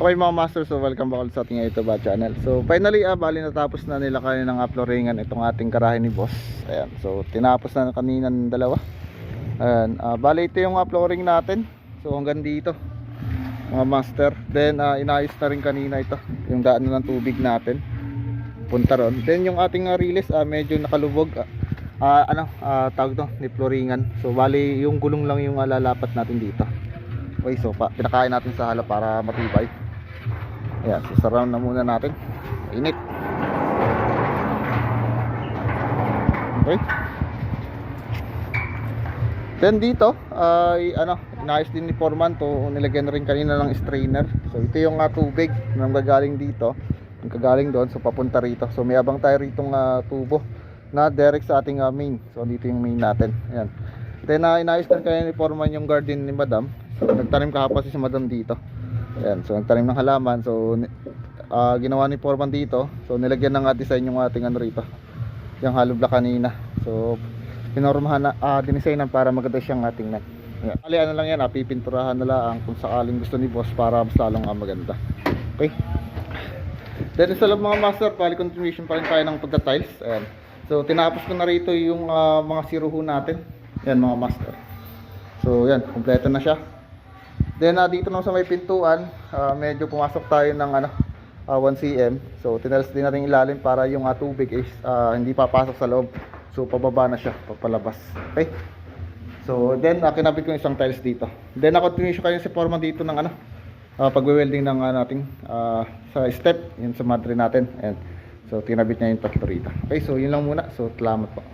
Okay mga master, so welcome back sa ating YouTube channel. So finally, ah, bali natapos na nila kanina ng uploadingan itong ating karahe ni boss. Ayan, so tinapos na kanina ng dalawa. Ayan, ah, bali ito yung uploading natin. So hanggang dito, mga master. Then ah, inayos na rin kanina ito, yung daan ng tubig natin. Punta ron. Then yung ating ah, release, ah, medyo nakalubog. ah, ah, ano, ah, tawag to, ni floringan. So bali yung gulong lang yung ah, lalapat natin dito. Okay, so pa, pinakain natin sa hala para matibay. Ayan, surround na muna natin. Init. Okay. Then dito, ay ano, inayos din ni Foreman to, nilagyan na rin kanina ng strainer. So ito yung uh, tubig na gagaling dito, yung kagaling doon, so papunta rito. So may abang tayo ritong uh, tubo na direct sa ating uh, main. So dito yung main natin. Ayan. Then uh, inayos na kanina ni Foreman yung garden ni Madam. So nagtanim kahapon si Madam dito. Ayan, so nagtanim ng halaman. So ah, ginawa ni Foreman dito. So nilagyan ng uh, design yung ating ano rito. Yung hollow block kanina. So pinormahan na ah, dinisignan para maganda siyang ating nan. Ayan. Ano lang yan, ah, pipinturahan na lang kung sakaling gusto ni boss para mas lalong ah, maganda. Okay? Then sa loob mga master, pali continuation pa rin tayo ng pagka-tiles. Ayan. So tinapos ko na rito yung ah, mga siruho natin. Ayan mga master. So yan, kompleto na siya. Then ah, dito naman sa may pintuan, ah, medyo pumasok tayo ng ano, ah, 1 cm. So tinalas din natin ilalim para yung ah, tubig is ah, hindi papasok sa loob. So pababa na siya, papalabas. Okay? So then ah, kinabit ko isang tiles dito. Then ako continuation kayo si Foreman dito ng ano, ah, pagwe-welding ng ah, nating ah, sa step, yun sa madre natin. Ayan. So tinabit niya yung tatlo rito. Okay, so yun lang muna. So salamat po.